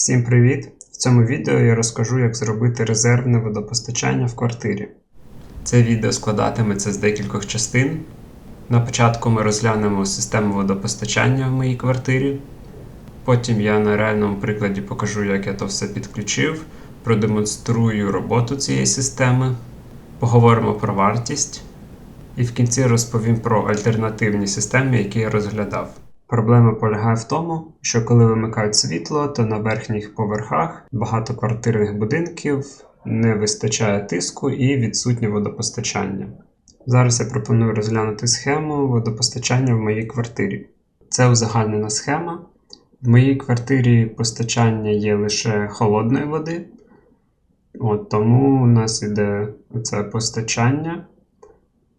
Всім привіт! В цьому відео я розкажу, як зробити резервне водопостачання в квартирі. Це відео складатиметься з декількох частин. На початку ми розглянемо систему водопостачання в моїй квартирі. Потім я на реальному прикладі покажу, як я то все підключив, продемонструю роботу цієї системи, поговоримо про вартість. І в кінці розповім про альтернативні системи, які я розглядав. Проблема полягає в тому, що коли вимикають світло, то на верхніх поверхах багатоквартирних будинків не вистачає тиску і відсутнє водопостачання. Зараз я пропоную розглянути схему водопостачання в моїй квартирі. Це узагальнена схема. В моїй квартирі постачання є лише холодної води. От, тому у нас іде це постачання.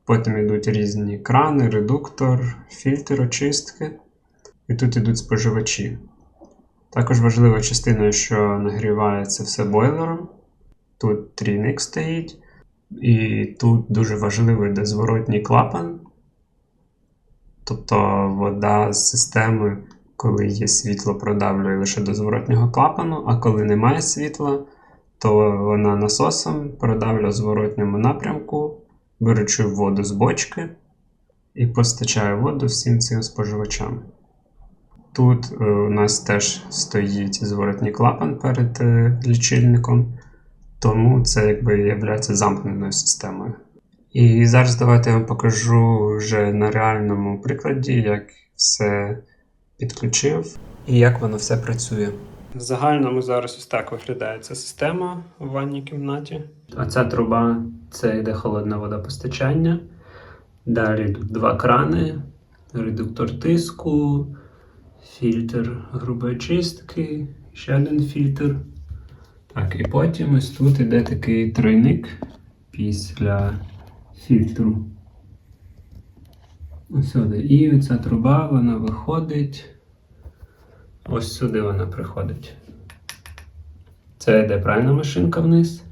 Потім йдуть різні крани, редуктор, фільтр, очистки. І тут йдуть споживачі. Також важлива частина, що нагрівається все бойлером. Тут трійник стоїть. І тут дуже важливий йде зворотній клапан. Тобто вода з системи, коли є світло, продавлює лише до зворотнього клапану, а коли немає світла, то вона насосом продавлює в зворотньому напрямку, беручи воду з бочки і постачає воду всім цим споживачам. Тут е, у нас теж стоїть зворотній клапан перед е, лічильником, тому це якби є замкненою системою. І зараз давайте я вам покажу вже на реальному прикладі, як все підключив і як воно все працює. В загальному зараз ось так виглядає ця система у ванній кімнаті. Оця труба це йде холодне водопостачання. Далі два крани, редуктор тиску, фільтр грубої чистки, ще один фільтр. Так, і потім ось тут іде такий тройник після фільтру. Ось сюди. І оця труба вона виходить. Ось сюди вона приходить. Це йде пральна машинка вниз.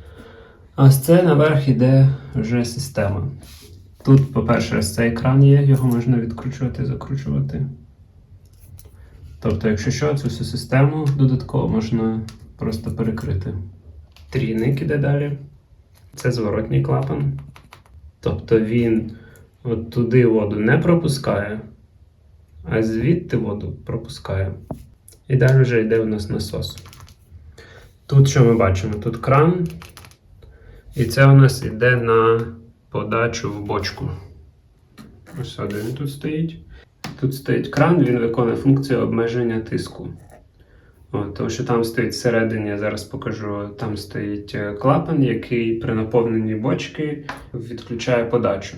А ось це наверх іде вже система. Тут, по-перше, ось цей кран є, його можна відкручувати, закручувати. Тобто, якщо що, цю всю систему додатково можна просто перекрити. Трійник іде далі. Це зворотній клапан. Тобто він от туди воду не пропускає, а звідти воду пропускає. І далі вже йде у нас насос. Тут що ми бачимо? Тут кран, і це у нас йде на подачу в бочку. Ось один тут стоїть. Тут стоїть кран, він виконує функцію обмеження тиску. От, тому що там стоїть всередині, я зараз покажу, там стоїть е, клапан, який при наповненні бочки відключає подачу.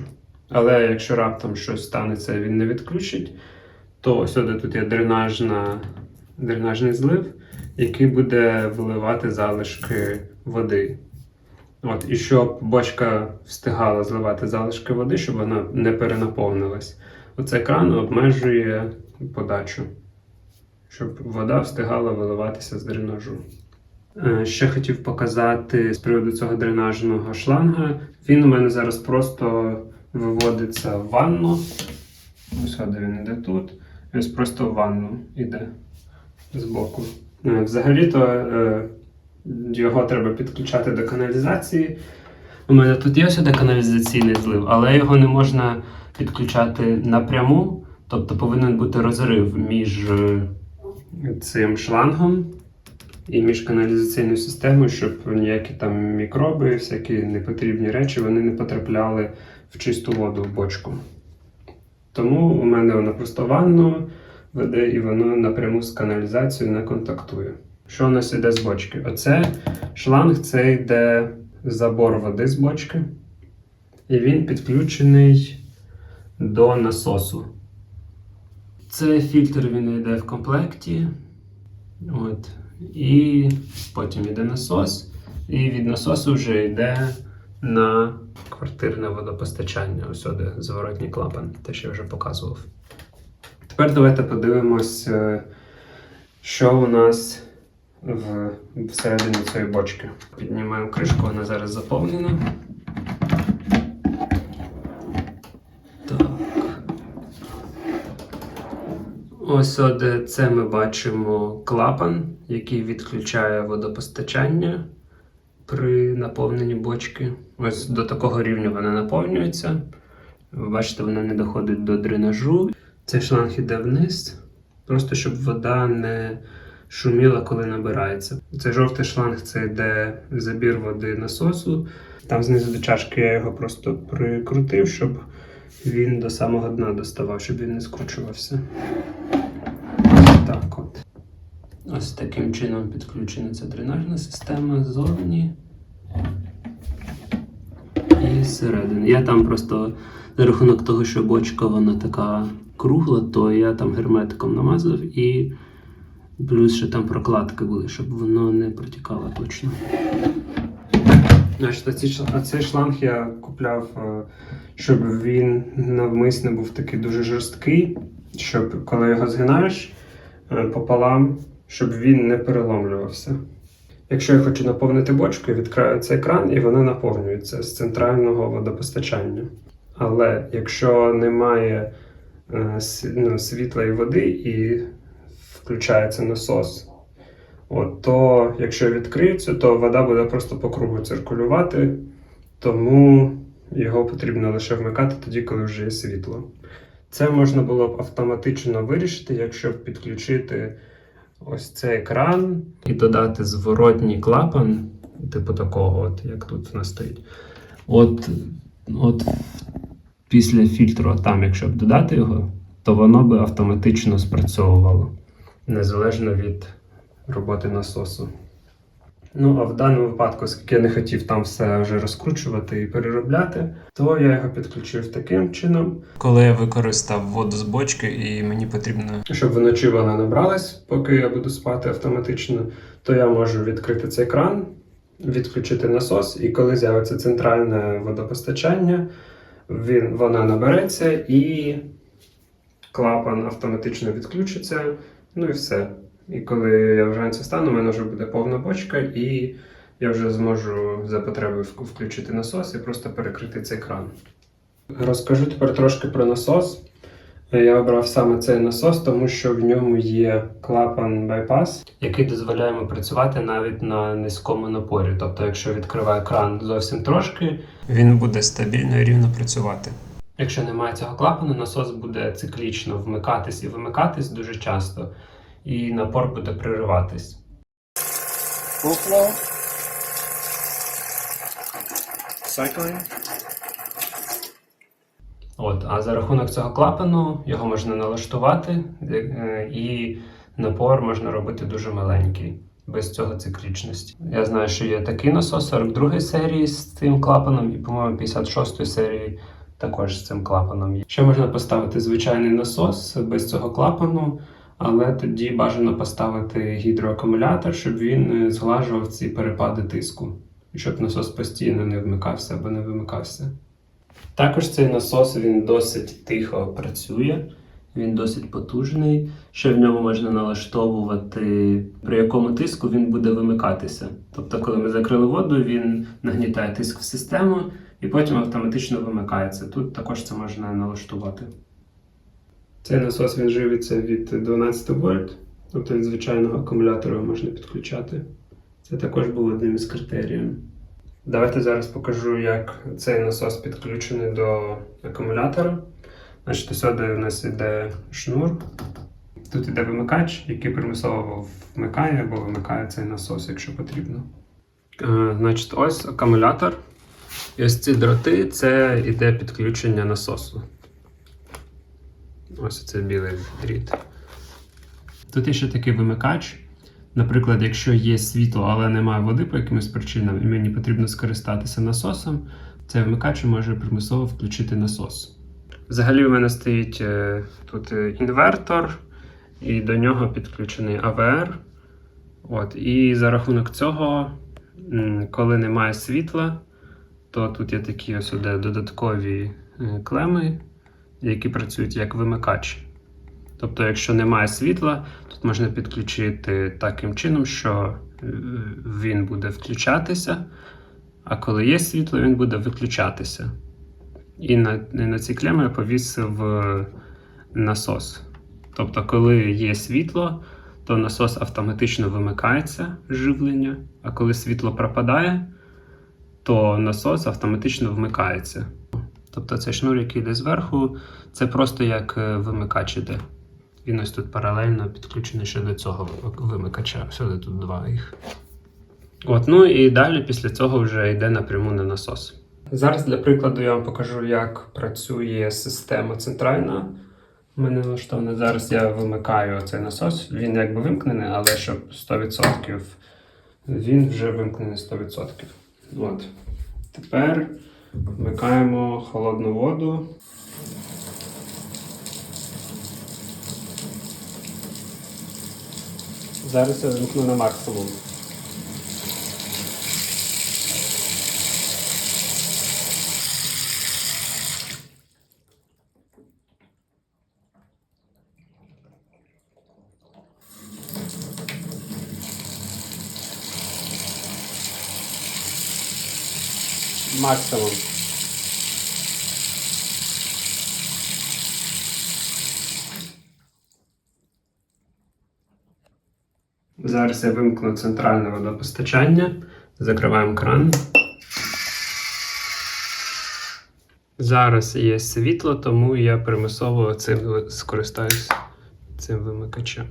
Але якщо раптом щось станеться, він не відключить, то сюди тут є дренажна, дренажний злив, який буде виливати залишки води. От, І щоб бочка встигала зливати залишки води, щоб вона не перенаповнилась. Оцей кран обмежує подачу, щоб вода встигала виливатися з дренажу. Е, Ще хотів показати з приводу цього дренажного шланга. Він у мене зараз просто виводиться в ванну. Ось де він йде тут. Ось просто в ванну йде збоку. Е, Взагалі-то е, його треба підключати до каналізації. У мене тут є сюди каналізаційний злив, але його не можна підключати напряму, тобто повинен бути розрив між е, цим шлангом і між каналізаційною системою, щоб ніякі там мікроби, всякі непотрібні речі вони не потрапляли в чисту воду в бочку. Тому у мене воно просто ванну веде і воно напряму з каналізацією не контактує. Що у нас йде з бочки? Оце шланг це йде забор води з бочки, і він підключений до насосу. Цей фільтр він йде в комплекті. От. І потім йде насос. І від насосу вже йде на квартирне водопостачання. Ось сюди зворотній клапан, те, що я вже показував. Тепер давайте подивимось, е, що у нас в, всередині цієї бочки. Піднімаємо кришку, вона зараз заповнена. Ось от це ми бачимо клапан, який відключає водопостачання при наповненні бочки. Ось до такого рівня вона наповнюється. Ви бачите, вона не доходить до дренажу. Цей шланг іде вниз, просто щоб вода не шуміла, коли набирається. Цей жовтий шланг це йде забір води насосу. Там знизу до чашки я його просто прикрутив, щоб він до самого дна доставав, щоб він не скручувався. Так от. Ось таким чином підключена ця дренажна система ззовні і зсередини. Я там просто за рахунок того, що бочка вона така кругла, то я там герметиком намазав і плюс ще там прокладки були, щоб воно не протікало точно. Значить, оцей шланг я купляв, е, щоб він навмисно був такий дуже жорсткий, щоб коли його згинаєш е, пополам, щоб він не переломлювався. Якщо я хочу наповнити бочку, я відкриваю цей кран і вона наповнюється з центрального водопостачання. Але якщо немає е, ну, світла і води і включається насос, От, то якщо відкриється, то вода буде просто по кругу циркулювати, тому його потрібно лише вмикати тоді, коли вже є світло. Це можна було б автоматично вирішити, якщо підключити ось цей екран і додати зворотній клапан, типу такого, от, як тут у нас стоїть. От, от після фільтру, там, якщо б додати його, то воно би автоматично спрацьовувало, незалежно від роботи насосу. Ну, а в даному випадку, оскільки я не хотів там все вже розкручувати і переробляти, то я його підключив таким чином. Коли я використав воду з бочки, і мені потрібно, щоб вночі вона набралась, поки я буду спати автоматично, то я можу відкрити цей кран, відключити насос, і коли з'явиться центральне водопостачання, він, вона набереться і клапан автоматично відключиться. Ну і все. І коли я вранці стану, у мене вже буде повна бочка, і я вже зможу за потреби включити насос і просто перекрити цей кран. Розкажу тепер трошки про насос. Я обрав саме цей насос, тому що в ньому є клапан байпас, який дозволяє йому працювати навіть на низькому напорі. Тобто, якщо відкриває кран зовсім трошки, він буде стабільно і рівно працювати. Якщо немає цього клапану, насос буде циклічно вмикатись і вимикатись дуже часто, і напор буде пририватись. Full flow. Cycling. От, а за рахунок цього клапану його можна налаштувати, е, і напор можна робити дуже маленький, без цього циклічності. Я знаю, що є такий насос 42 серії з цим клапаном, і, по-моєму, 56 серії також з цим клапаном. є. Ще можна поставити звичайний насос без цього клапану, але тоді бажано поставити гідроакумулятор, щоб він е, зглажував ці перепади тиску, щоб насос постійно не вмикався або не вимикався. Також цей насос він досить тихо працює, він досить потужний. Ще в ньому можна налаштовувати, при якому тиску він буде вимикатися. Тобто, коли ми закрили воду, він нагнітає тиск в систему і потім автоматично вимикається. Тут також це можна налаштувати. Цей насос він живиться від 12 вольт, тобто від звичайного акумулятора можна підключати. Це також був одним із критеріїв. Давайте зараз покажу, як цей насос підключений до акумулятора. Значить, сюди у нас йде шнур. Тут йде вимикач, який примусово вмикає або вимикає цей насос, якщо потрібно. Е, Значить, ось акумулятор. І ось ці дроти це йде підключення насосу. Ось це білий дріт. Тут є ще такий вимикач. Наприклад, якщо є світло, але немає води по якимось причинам, і мені потрібно скористатися насосом, цей вмикач може примусово включити насос. Взагалі, у мене стоїть е, тут е, інвертор, і до нього підключений АВР. От, і за рахунок цього, коли немає світла, то тут є такі ось додаткові е, клеми, які працюють як вимикач. Тобто, якщо немає світла, тут можна підключити таким чином, що е, він буде включатися, а коли є світло, він буде виключатися. І на, і на ці клеми я повісив е, насос. Тобто, коли є світло, то насос автоматично вимикається живлення, а коли світло пропадає, то насос автоматично вмикається. Тобто цей шнур, який йде зверху, це просто як е, вимикач іде. Він ось тут паралельно підключений ще до цього вимикача. Сюди тут два їх. От, ну і далі після цього вже йде напряму на насос. Зараз для прикладу я вам покажу, як працює система центральна. У мене налаштована. Зараз я вимикаю цей насос. Він якби вимкнений, але щоб 100% він вже вимкнений 100%. От. Тепер вмикаємо холодну воду. Зараз я вимкну на максимум. Максимум. Зараз я вимкну центральне водопостачання. Закриваємо кран. Зараз є світло, тому я примусово цим скористаюсь цим вимикачем.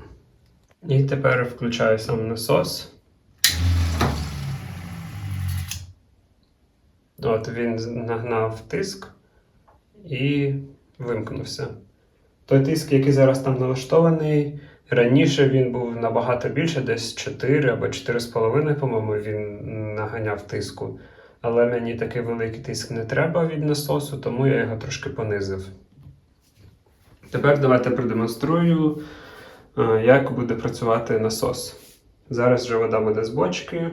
І тепер включаю сам насос. От він нагнав тиск і вимкнувся. Той тиск, який зараз там налаштований, раніше він був набагато більше, десь 4 або 4,5, по-моєму, він наганяв тиску. Але мені такий великий тиск не треба від насосу, тому я його трошки понизив. Тепер давайте продемонструю, е, як буде працювати насос. Зараз вже вода буде з бочки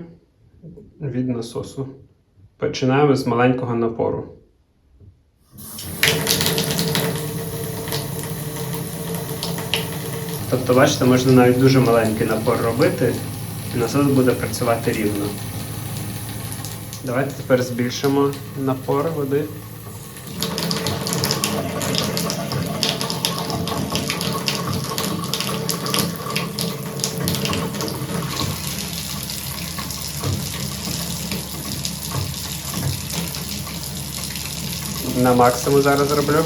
від насосу. Починаємо з маленького напору. Тобто, бачите, можна навіть дуже маленький напор робити, і насос буде працювати рівно. Давайте тепер збільшимо напор води. На максимум зараз роблю.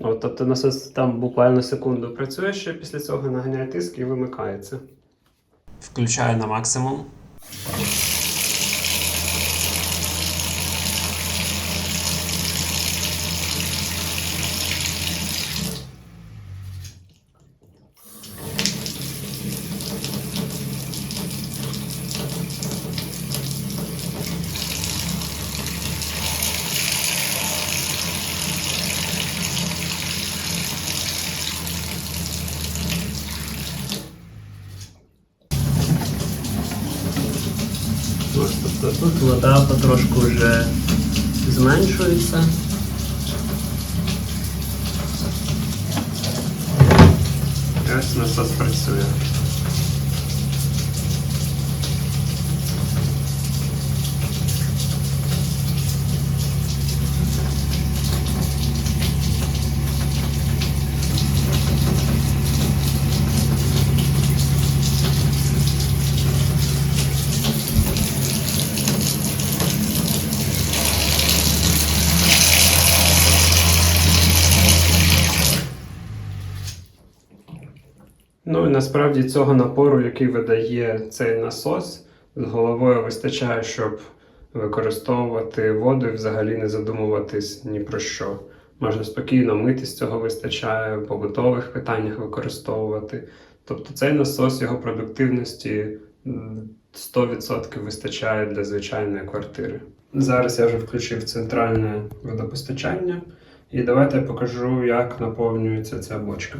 От, тобто насос там буквально секунду працює, ще після цього наганяє тиск і вимикається. Включаю на максимум. Тобто тут вода потрошку вже зменшується. Ось насос працює. Насправді цього напору, який видає цей насос, з головою вистачає, щоб використовувати воду і взагалі не задумуватись ні про що. Можна спокійно мити з цього вистачає, в побутових питаннях використовувати. Тобто цей насос його продуктивності 100% вистачає для звичайної квартири. Зараз я вже включив центральне водопостачання, і давайте я покажу, як наповнюється ця бочка.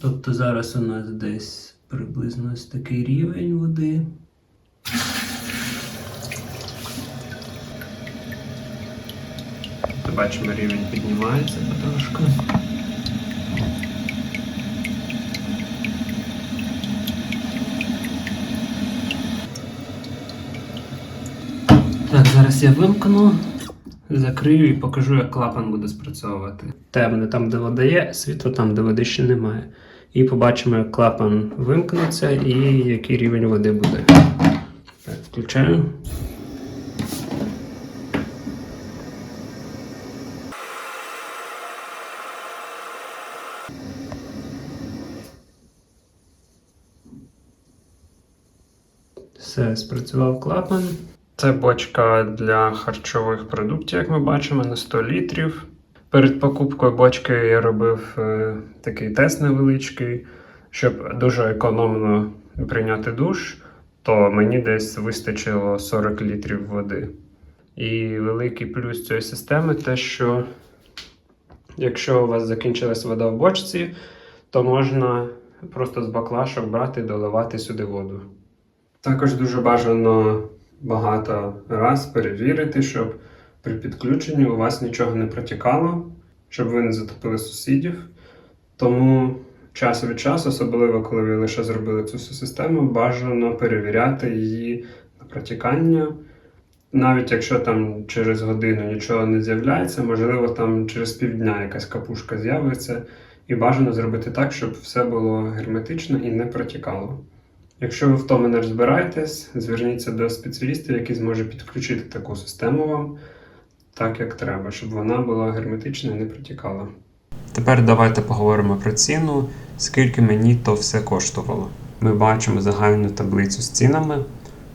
Тобто зараз у нас десь приблизно ось такий рівень води. Тобто бачимо, рівень піднімається потрошку. Так, зараз я вимкну закрию і покажу, як клапан буде спрацьовувати. Темне там, де вода є, світло там, де води ще немає. І побачимо, як клапан вимкнеться і який рівень води буде. Так, включаю. Все, спрацював клапан. Це бочка для харчових продуктів, як ми бачимо, на 100 літрів. Перед покупкою бочки я робив е, такий тест невеличкий, щоб дуже економно прийняти душ, то мені десь вистачило 40 літрів води. І великий плюс цієї системи те, що якщо у вас закінчилась вода в бочці, то можна просто з баклашок брати і доливати сюди воду. Також дуже бажано багато раз перевірити, щоб при підключенні у вас нічого не протікало, щоб ви не затопили сусідів. Тому час від часу, особливо коли ви лише зробили цю систему, бажано перевіряти її на протікання. Навіть якщо там через годину нічого не з'являється, можливо, там через півдня якась капушка з'явиться, і бажано зробити так, щоб все було герметично і не протікало. Якщо ви в тому не розбираєтесь, зверніться до спеціаліста, який зможе підключити таку систему вам так, як треба, щоб вона була герметична і не протікала. Тепер давайте поговоримо про ціну, скільки мені то все коштувало. Ми бачимо загальну таблицю з цінами,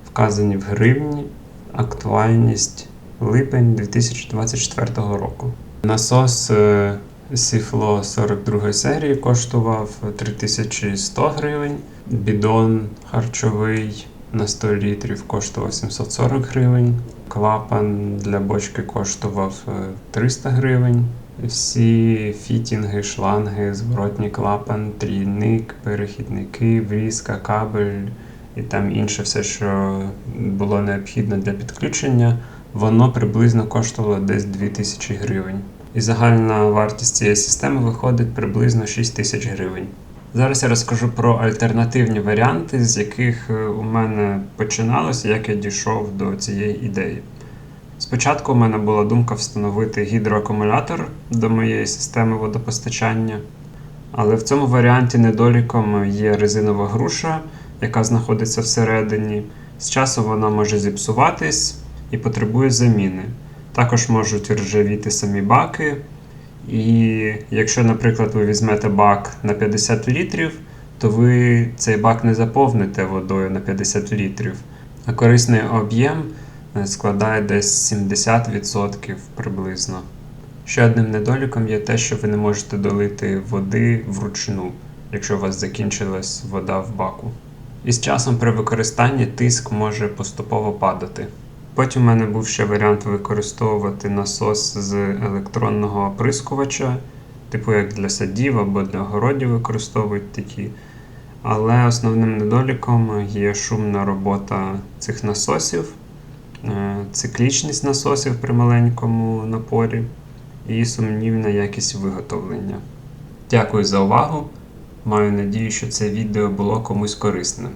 вказані в гривні, актуальність липень 2024 року. Насос е, Сіфло 42 серії коштував 3100 гривень. Бідон харчовий на 100 літрів коштував 740 гривень. Клапан для бочки коштував е, 300 гривень. Всі фітінги, шланги, зворотній клапан, трійник, перехідники, врізка, кабель і там інше все, що було необхідно для підключення, воно приблизно коштувало десь 2000 гривень. І загальна вартість цієї системи виходить приблизно 6 тисяч гривень. Зараз я розкажу про альтернативні варіанти, з яких е, у мене починалося, як я дійшов до цієї ідеї. Спочатку у мене була думка встановити гідроакумулятор до моєї системи водопостачання, але в цьому варіанті недоліком є резинова груша, яка знаходиться всередині. З часом вона може зіпсуватись і потребує заміни. Також можуть ржавіти самі баки. І якщо, наприклад, ви візьмете бак на 50 літрів, то ви цей бак не заповните водою на 50 літрів, а корисний об'єм е, складає десь 70% приблизно. Ще одним недоліком є те, що ви не можете долити води вручну, якщо у вас закінчилась вода в баку. І з часом при використанні тиск може поступово падати. Потім у мене був ще варіант використовувати насос з електронного оприскувача, типу як для садів або для огородів використовують такі. Але основним недоліком є шумна робота цих насосів, е, циклічність насосів при маленькому напорі і сумнівна якість виготовлення. Дякую за увагу! Маю надію, що це відео було комусь корисним.